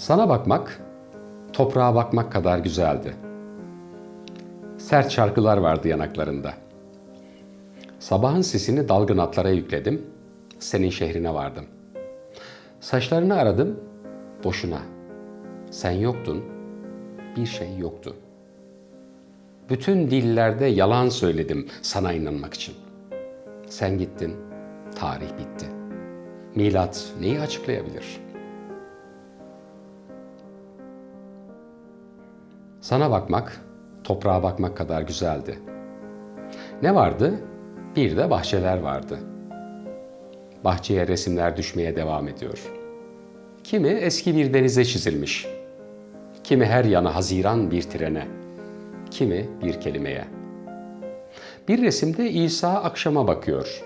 Sana bakmak, toprağa bakmak kadar güzeldi. Sert şarkılar vardı yanaklarında. Sabahın sesini dalgın atlara yükledim, senin şehrine vardım. Saçlarını aradım, boşuna. Sen yoktun, bir şey yoktu. Bütün dillerde yalan söyledim sana inanmak için. Sen gittin, tarih bitti. Milat neyi açıklayabilir?'' Sana bakmak, toprağa bakmak kadar güzeldi. Ne vardı? Bir de bahçeler vardı. Bahçeye resimler düşmeye devam ediyor. Kimi eski bir denize çizilmiş. Kimi her yana haziran bir trene. Kimi bir kelimeye. Bir resimde İsa akşama bakıyor.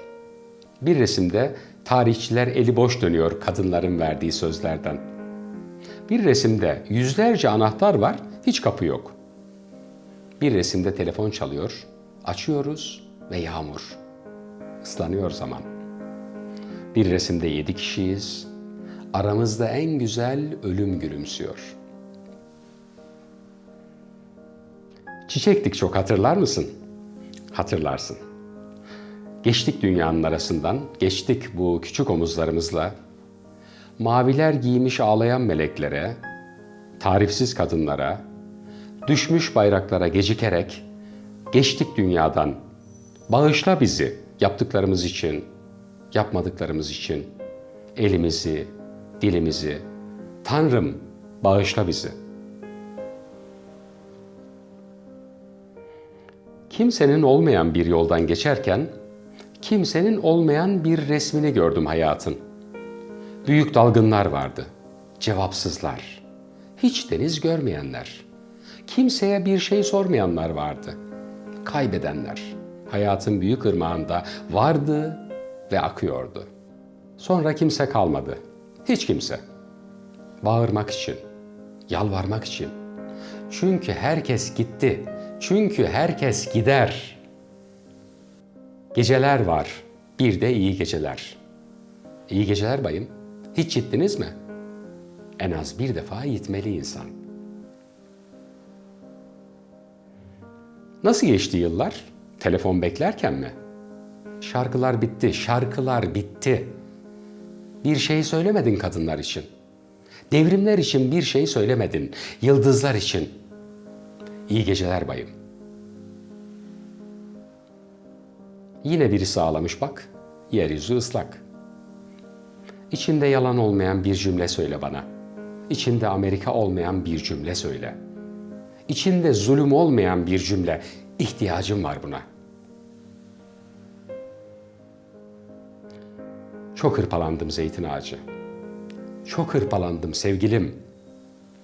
Bir resimde tarihçiler eli boş dönüyor kadınların verdiği sözlerden. Bir resimde yüzlerce anahtar var, hiç kapı yok. Bir resimde telefon çalıyor, açıyoruz ve yağmur. Islanıyor zaman. Bir resimde yedi kişiyiz, aramızda en güzel ölüm gülümsüyor. Çiçektik çok hatırlar mısın? Hatırlarsın. Geçtik dünyanın arasından, geçtik bu küçük omuzlarımızla. Maviler giymiş ağlayan meleklere, tarifsiz kadınlara, düşmüş bayraklara gecikerek geçtik dünyadan. Bağışla bizi yaptıklarımız için, yapmadıklarımız için. Elimizi, dilimizi. Tanrım bağışla bizi. Kimsenin olmayan bir yoldan geçerken kimsenin olmayan bir resmini gördüm hayatın. Büyük dalgınlar vardı. Cevapsızlar. Hiç deniz görmeyenler. Kimseye bir şey sormayanlar vardı. Kaybedenler. Hayatın büyük ırmağında vardı ve akıyordu. Sonra kimse kalmadı. Hiç kimse. Bağırmak için, yalvarmak için. Çünkü herkes gitti. Çünkü herkes gider. Geceler var. Bir de iyi geceler. İyi geceler bayım. Hiç gittiniz mi? En az bir defa gitmeli insan. Nasıl geçti yıllar? Telefon beklerken mi? Şarkılar bitti, şarkılar bitti. Bir şey söylemedin kadınlar için. Devrimler için bir şey söylemedin. Yıldızlar için. İyi geceler bayım. Yine birisi ağlamış bak. Yeryüzü ıslak. İçinde yalan olmayan bir cümle söyle bana. İçinde Amerika olmayan bir cümle söyle. İçinde zulüm olmayan bir cümle. İhtiyacım var buna. Çok hırpalandım zeytin ağacı. Çok hırpalandım sevgilim.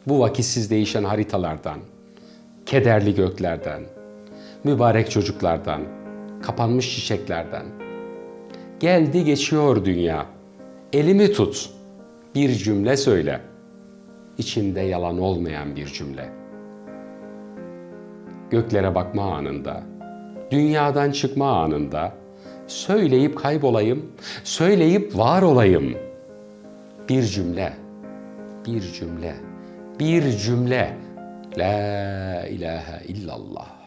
Bu vakitsiz değişen haritalardan, kederli göklerden, mübarek çocuklardan, kapanmış çiçeklerden. Geldi geçiyor dünya. Elimi tut. Bir cümle söyle. İçinde yalan olmayan bir cümle. Göklere bakma anında, dünyadan çıkma anında söyleyip kaybolayım, söyleyip var olayım. Bir cümle, bir cümle, bir cümle. La ilahe illallah.